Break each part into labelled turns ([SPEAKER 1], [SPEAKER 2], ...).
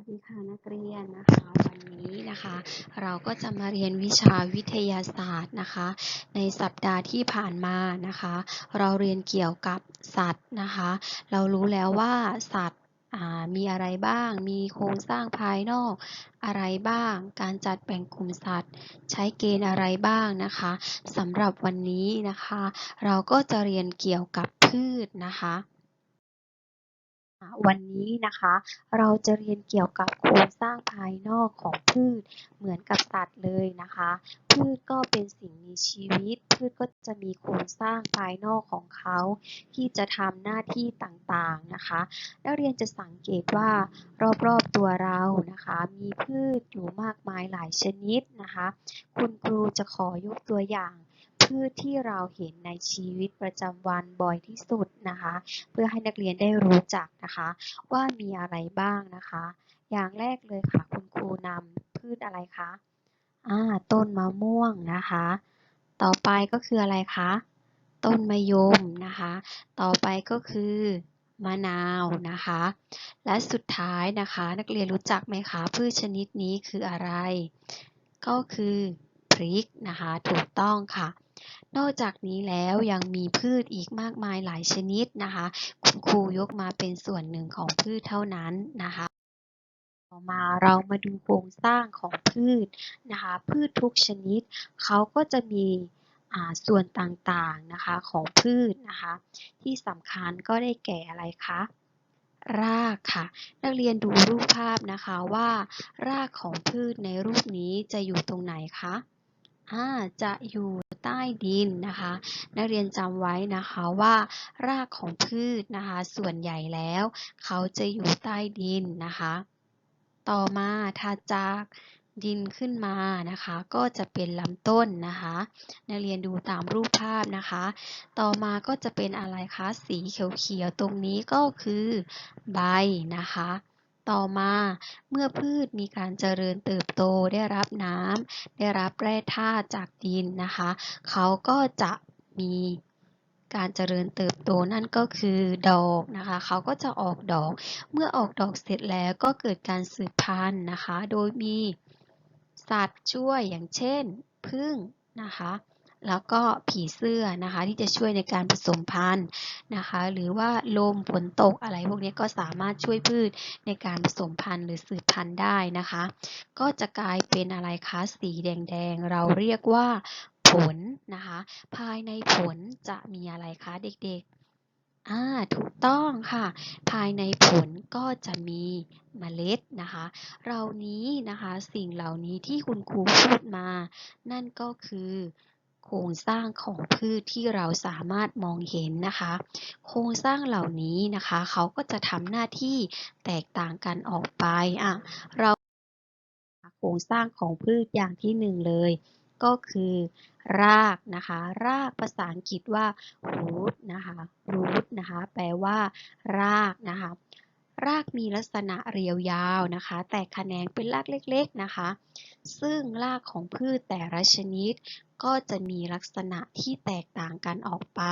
[SPEAKER 1] วัสดีค่ะนักเรียนนะคะวันนี้นะคะ เราก็จะมาเรียนวิชาวิทยาศาสตร์นะคะ ในสัปดาห์ที่ผ่านมานะคะ เราเรียนเกี่ยวกับสัตว์นะคะ เรารู้แล้วว่าสัตว์มีอะไรบ้าง มีโครงสร้างภายนอกอะไรบ้าง การจัดแบ่งกลุ่มสัตว์ ใช้เกณฑ์อะไรบ้างนะคะสำหรับวันนี้นะคะ เราก็จะเรียนเกี่ยวกับพืชนะคะ วันนี้นะคะ เราจะเรียนเกี่ยวกับโครงสร้างภายนอกของพืชเหมือนกับสัตว์เลยนะคะ พืชก็เป็นสิ่งมีชีวิต พืชก็จะมีโครงสร้างภายนอกของเขา ที่จะทำหน้าที่ต่างๆนะคะ นักเรียนจะสังเกตว่ารอบๆตัวเรานะคะ มีพืชอยู่มากมายหลายชนิดนะคะ คุณครูจะขอยกตัวอย่าง พืชที่เราเห็นในชีวิตประจำวันบ่อยที่สุดนะคะ เพื่อให้นักเรียนได้รู้จักนะคะ ว่ามีอะไรบ้างนะคะ อย่างแรกเลยค่ะ คุณครูนำพืชอะไรคะอ่าต้นมะม่วงนะคะ ต่อไปก็คืออะไรคะต้นมะยมนะคะ ต่อไปก็คือมะนาวนะคะ และสุดท้ายนะคะ นักเรียนรู้จักไหมคะพืชชนิดนี้คืออะไร ก็คือพริกนะคะ ถูกต้องค่ะ นอกจากนี้แล้วยังมีพืชอีกมากมายหลายชนิดนะคะ คุณครูยกมาเป็นส่วนหนึ่งของพืชเท่านั้นนะคะต่อมาเรามาดูโครงสร้างของพืชนะคะ พืชทุกชนิดเขาก็จะมีอ่าส่วนต่างๆนะคะของพืชนะคะ ที่สำคัญก็ได้แก่อะไรคะรากค่ะ นักเรียนดูรูปภาพนะคะว่า รากของพืชในรูปนี้จะอยู่ตรงไหนคะ อ่าจะอยู่ใต้ดินนะคะ นักเรียนจำไว้นะคะว่ารากของพืชนะคะ ส่วนใหญ่แล้ว เขาจะอยู่ใต้ดินนะคะ ต่อมาถัดจากดินขึ้นมานะคะ ก็จะเป็นลำต้นนะคะ นักเรียนดูตามรูปภาพนะคะ ต่อมาก็จะเป็นอะไรคะ สีเขียวๆตรงนี้ก็คือใบนะคะ ต่อมา เมื่อพืชมีการเจริญเติบโตได้รับน้ำได้รับแร่ธาตุจากดินนะคะ เขาก็จะมีการเจริญเติบโตนั่นก็คือดอกนะคะ เขาก็จะออกดอก เมื่อออกดอกเสร็จแล้วก็เกิดการสืบพันธุ์นะคะ โดยมีสัตว์ช่วยอย่างเช่นผึ้งนะคะ แล้วก็ผีเสื้อนะคะที่จะช่วยในการผสมพันธุ์นะคะ หรือว่าลมฝนตกอะไรพวกนี้ก็สามารถช่วยพืชในการผสมพันธุ์หรือสืบพันธุ์ได้นะคะ ก็จะกลายเป็นอะไรคะสีแดงๆ เราเรียกว่าผลนะคะ ภายในผลจะมีอะไรคะเด็กๆอ่าถูกต้องค่ะ ภายในผลก็จะมีเมล็ดนะคะเหล่านี้นะคะสิ่งเหล่านี้ที่คุณครูพูดมา นั่นก็คือ โครงสร้างของพืชที่เราสามารถมองเห็นนะคะ โครงสร้างเหล่านี้นะคะ เขาก็จะทำหน้าที่แตกต่างกันออกไปอะเราโครงสร้างของพืชอย่างที่หนึ่งเลย ก็คือ รากนะคะ รากภาษาอังกฤษว่า root นะคะ root นะคะ แปลว่า รากนะคะ รากมีลักษณะเรียวยาวนะคะ แตกแขนงเป็นรากเล็กๆนะคะ ซึ่งรากของพืชแต่ละชนิด ก็จะมีลักษณะที่แตกต่างกันออกไป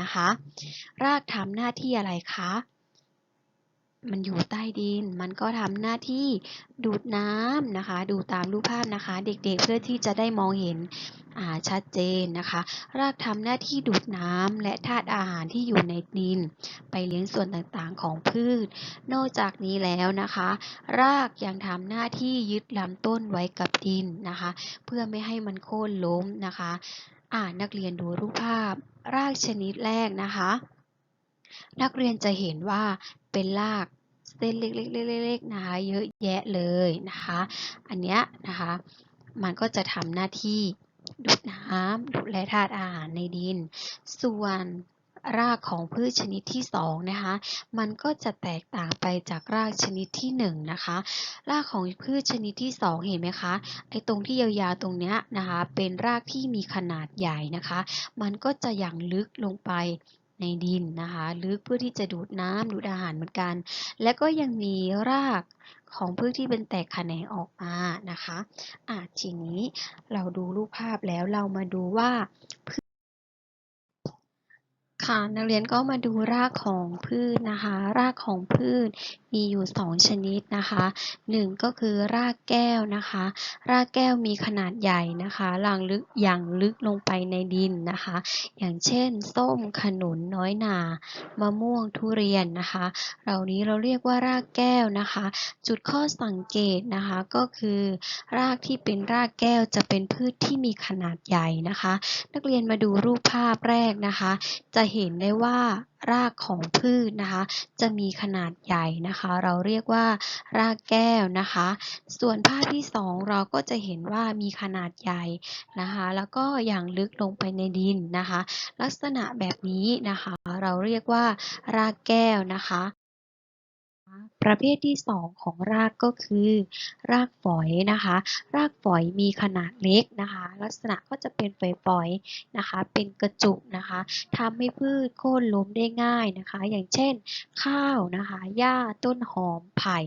[SPEAKER 1] นะคะ รากทำหน้าที่อะไรคะ มันอยู่ใต้ดิน มันก็ทำหน้าที่ดูดน้ำนะคะ ดูตามรูปภาพนะคะ เด็กๆเพื่อที่จะได้มองเห็นชัดเจนนะคะ รากทำหน้าที่ดูดน้ำและธาตุอาหารที่อยู่ในดิน ไปเลี้ยงส่วนต่างๆของพืช นอกจากนี้แล้วนะคะ รากยังทำหน้าที่ยึดลำต้นไว้กับดินนะคะ เพื่อไม่ให้มันโค่นล้มนะคะ อ่านักเรียนดูรูปภาพ รากชนิดแรกนะคะ นักเรียนจะเห็นว่าเป็นรากเส้นเล็กๆๆๆนะคะเยอะแยะเลยนะคะ อันเนี้ยนะคะมันก็จะทำหน้าที่ดูดน้ำดูดแร่ธาตุอาหารในดิน ส่วนรากของพืชชนิดที่สองนะคะ มันก็จะแตกต่างไปจากรากชนิดที่หนึ่งนะคะ รากของพืชชนิดที่สองเห็นไหมคะ ไอ้ตรงที่ยาวๆตรงเนี้ยนะคะ เป็นรากที่มีขนาดใหญ่นะคะ มันก็จะอย่างลึกลงไป ในดินนะคะ ลึกเพื่อที่จะดูดน้ำดูดอาหารเหมือนกัน และก็ยังมีรากของพืชที่เป็นแตกแขนงออกมานะคะอะทีนี้เราดูรูปภาพแล้วเรามาดูว่า ค่ะนักเรียนก็มาดูรากของพืชนะคะ รากของพืชมีอยู่ 2 ชนิดนะคะ1ก็คือรากแก้วนะคะ รากแก้วมีขนาดใหญ่นะคะลังลึกอย่างลึกลงไปในดินนะคะ อย่างเช่น ส้มขนุนน้อยหนามะม่วงทุเรียนนะคะ เหล่านี้เราเรียกว่ารากแก้วนะคะ จุดข้อสังเกตนะคะก็คือ รากที่เป็นรากแก้วจะเป็นพืชที่มีขนาดใหญ่นะคะ นักเรียนมาดูรูปภาพแรกนะคะ จะเห็นห็นได้ว่ารากของพืชนะคะ จะมีขนาดใหญ่นะคะ เราเรียกว่ารากแก้วนะคะ ส่วนภาพที่ 2 เราก็จะเห็นว่ามีขนาดใหญ่นะคะ แล้วก็อย่างลึกลงไปในดินนะคะ ลักษณะแบบนี้นะคะ เราเรียกว่ารากแก้วนะคะ ประเภทที่ 2 ของรากก็คือ รากฝอยนะคะ รากฝอยมีขนาดเล็กนะคะ ลักษณะก็จะเป็นฝอยๆนะคะ เป็นกระจุกนะคะทำให้พืชโค่นล้มได้ง่ายนะคะ อย่างเช่น ข้าวนะคะหญ้าต้นหอมไผ่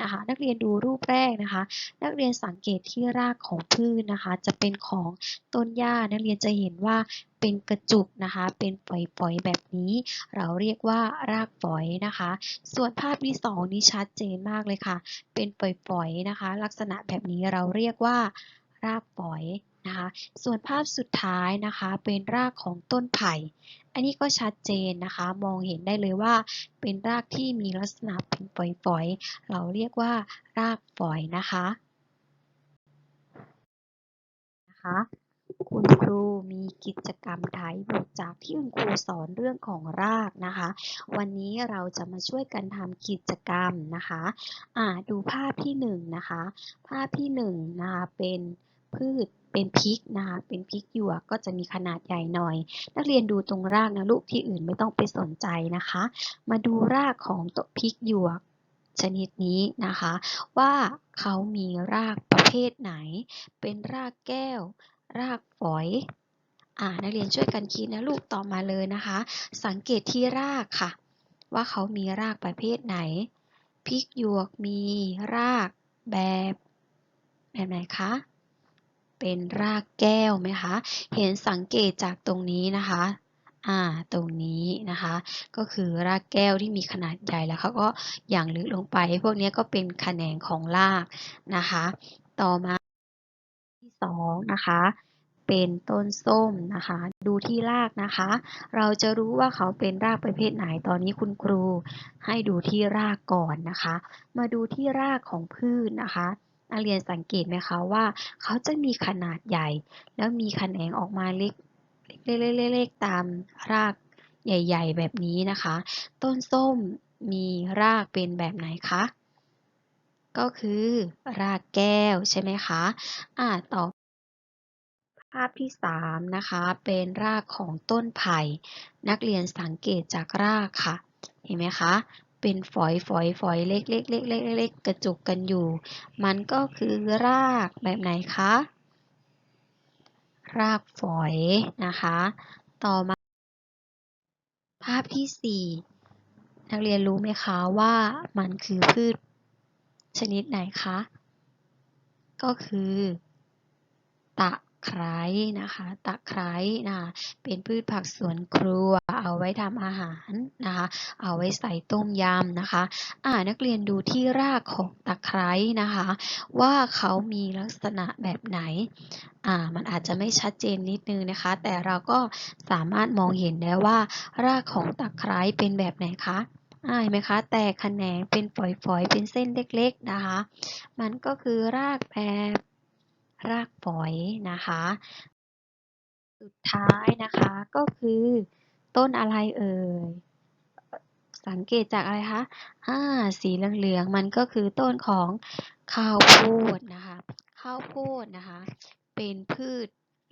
[SPEAKER 1] นะคะ นักเรียนดูรูปแรกนะคะ นักเรียนสังเกตที่รากของพืชนะคะ จะเป็นของต้นหญ้านักเรียนจะเห็นว่าเป็นกระจุกนะคะ เป็นฝอยๆแบบนี้ เราเรียกว่ารากฝอยนะคะ ส่วนภาพที่ 2 นี้ชัดเจนมากเลยค่ะ เป็นฝอยๆนะคะ ลักษณะแบบนี้เราเรียกว่ารากฝอยนะคะ ส่วนภาพสุดท้ายนะคะเป็นรากของต้นไผ่ อันนี้ก็ชัดเจนนะคะ มองเห็นได้เลยว่า เป็นรากที่มีลักษณะเป็นฝอยๆ เราเรียกว่ารากฝอยนะคะนะคะ คุณครูมีกิจกรรมถ่ายบทจากที่คุณครูสอนเรื่องของรากนะคะ วันนี้เราจะมาช่วยกันทำกิจกรรมนะคะอ่าดูภาพที่1นนะคะ ภาพที่1นนะคะเป็นพืชเป็นพริกนะคะ เป็นพริกหยวกก็จะมีขนาดใหญ่หน่อย นักเรียนดูตรงรากนะลูกที่อื่นไม่ต้องไปสนใจนะคะ มาดูรากของตัวพริกหยวกชนิดนี้นะคะ ว่าเขามีรากประเภทไหน เป็นรากแก้ว รากฝอยอ่านักเรียนช่วยกันคิดนะลูกต่อมาเลยนะคะ สังเกตที่รากค่ะ ว่าเขามีรากประเภทไหนพริกหยวกมีรากแบบแบบไหนคะเป็นรากแก้วไหมคะเห็นสังเกตจากตรงนี้นะคะอ่าตรงนี้นะคะ ก็คือรากแก้วที่มีขนาดใหญ่แล้วเขาก็อย่างลึกลงไป พวกนี้ก็เป็นแขนงของรากนะคะ ต่อมาที่สองนะคะ เป็นต้นส้มนะคะ ดูที่รากนะคะ เราจะรู้ว่าเขาเป็นรากประเภทไหนตอนนี้คุณครู ให้ดูที่รากก่อนนะคะ มาดูที่รากของพืชนะคะนักเรียนสังเกตไหมคะว่า เขาจะมีขนาดใหญ่ แล้วมีแขนงออกมาเล็กเล็กๆตามรากใหญ่ ๆ แบบนี้นะคะ ต้นส้มมีรากเป็นแบบไหนคะก็คือรากแก้วใช่ไหมคะ อ่า ต่อ ภาพที่ 3 นะคะ เป็นรากของต้นไผ่ นักเรียนสังเกตจากรากค่ะ เห็นไหมคะ เป็นฝอยฝอยฝอยเล็กเล็กเล็กเล็กเล็กกระจุกกันอยู่ มันก็คือรากแบบไหนคะ รากฝอยนะคะ ต่อมา ภาพที่ 4 นักเรียนรู้ไหมคะว่ามันคือพืชชนิดไหนคะ ก็คือ ไคร้นะคะ ตะไคร้นะคะเป็นพืชผักสวนครัว เอาไว้ทำอาหารนะคะ เอาไว้ใส่ต้มยำนะคะ อ่านักเรียนดูที่รากของตะไคร้นะคะ ว่าเขามีลักษณะแบบไหน อ่า มันอาจจะไม่ชัดเจนนิดนึงนะคะ แต่เราก็สามารถมองเห็นได้ว่า รากของตะไคร้เป็นแบบไหนคะอ่าเห็นไหมคะ แตกแขนงเป็นฝอยๆ เป็นเส้นเล็กๆนะคะ มันก็คือรากแบบ รากฝอยนะคะ สุดท้ายนะคะก็คือต้นอะไรเอ่ย สังเกตจากอะไรคะอ่าสีเหลืองๆมันก็คือต้นของข้าวโพดนะคะ ข้าวโพดนะคะ เป็นพืช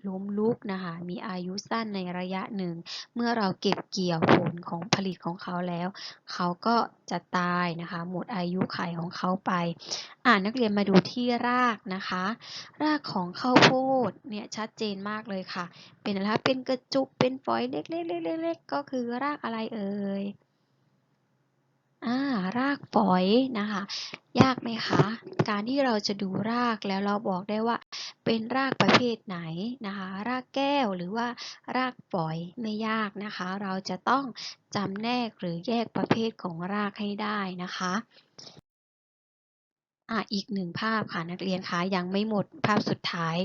[SPEAKER 1] ล้มลุกนะคะมีอายุสั้นในระยะหนึ่ง เมื่อเราเก็บเกี่ยวผลของผลิตของเขาแล้ว เขาก็จะตายนะคะหมดอายุไขของเขาไป อ่านักเรียนมาดูที่รากนะคะ รากของข้าวโพดเนี่ยชัดเจนมากเลยค่ะ เป็นอะไรเป็นกระจุกเป็นฝอยเล็กๆๆๆๆก็คือรากอะไรเอ่ยารากฝอยนะคะ ยากไหมคะ การที่เราจะดูรากแล้วเราบอกได้ว่า เป็นรากประเภทไหนนะคะ รากแก้วหรือว่ารากฝอยไม่ยากนะคะ เราจะต้องจำแนกหรือแยกประเภทของรากให้ได้นะคะอะอีกหนึ่งภาพค่ะนักเรียนคะยังไม่หมดภาพสุดท้าย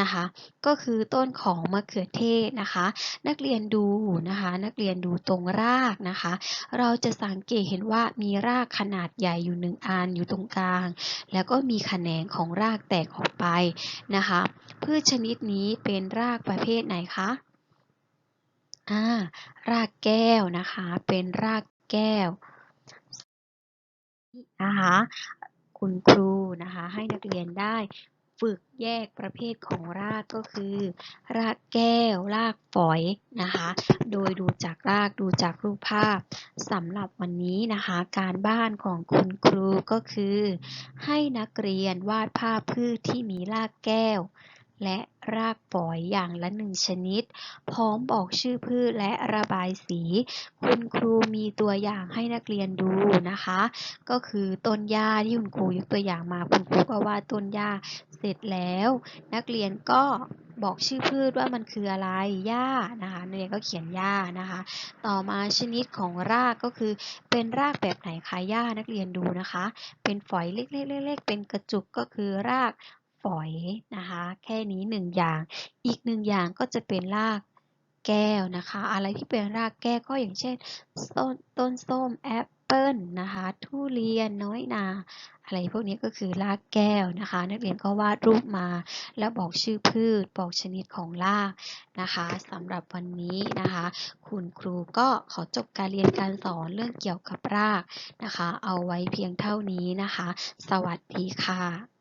[SPEAKER 1] นะคะ ก็คือต้นของมะเขือเทศนะคะ นักเรียนดูนะคะ นักเรียนดูตรงรากนะคะ เราจะสังเกตเห็นว่ามีรากขนาดใหญ่อยู่หนึ่งอันอยู่ตรงกลาง แล้วก็มีแขนงของรากแตกออกไปนะคะ พืชชนิดนี้เป็นรากประเภทไหนคะอ่ารากแก้วนะคะ เป็นรากแก้วนะคะ คุณครูนะคะ ให้นักเรียนได้ ฝึกแยกประเภทของรากก็คือ รากแก้ว รากฝอยนะคะ โดยดูจากรากดูจากรูปภาพสำหรับวันนี้นะคะ การบ้านของคุณครูก็คือ ให้นักเรียนวาดภาพพืชที่มีรากแก้ว และรากฝอยอย่างละหนึ่งชนิด พร้อมบอกชื่อพืชและระบายสี คุณครูมีตัวอย่างให้นักเรียนดูนะคะ ก็คือต้นหญ้าที่คุณครูยกตัวอย่างมา คุณครูก็วาดต้นหญ้า ร็จแล้ว นักเรียนก็บอกชื่อพืชว่ามันคืออะไรหญ้านะคะนักเรียนก็เขียนหญ้านะคะ ต่อมาชนิดของรากก็คือเป็นรากแบบไหนคะหญ้านักเรียนดูนะคะ เป็นฝอยเล็กๆๆๆเป็นกระจุกก็คือรากฝอยนะคะ แค่นี้หนึ่งอย่าง อีกหนึ่งอย่างก็จะเป็นรากแก้วนะคะ อะไรที่เป็นรากแก้วก็อย่างเช่นต้นต้นส้มแอป เปิ้ลนะคะทุเรียนน้อยนา อะไรพวกนี้ก็คือรากแก้วนะคะ นักเรียนก็วาดรูปมา แล้วบอกชื่อพืช บอกชนิดของรากนะคะสำหรับวันนี้นะคะ คุณครูก็ขอจบการเรียนการสอนเรื่องเกี่ยวกับรากนะคะ เอาไว้เพียงเท่านี้นะคะ สวัสดีค่ะ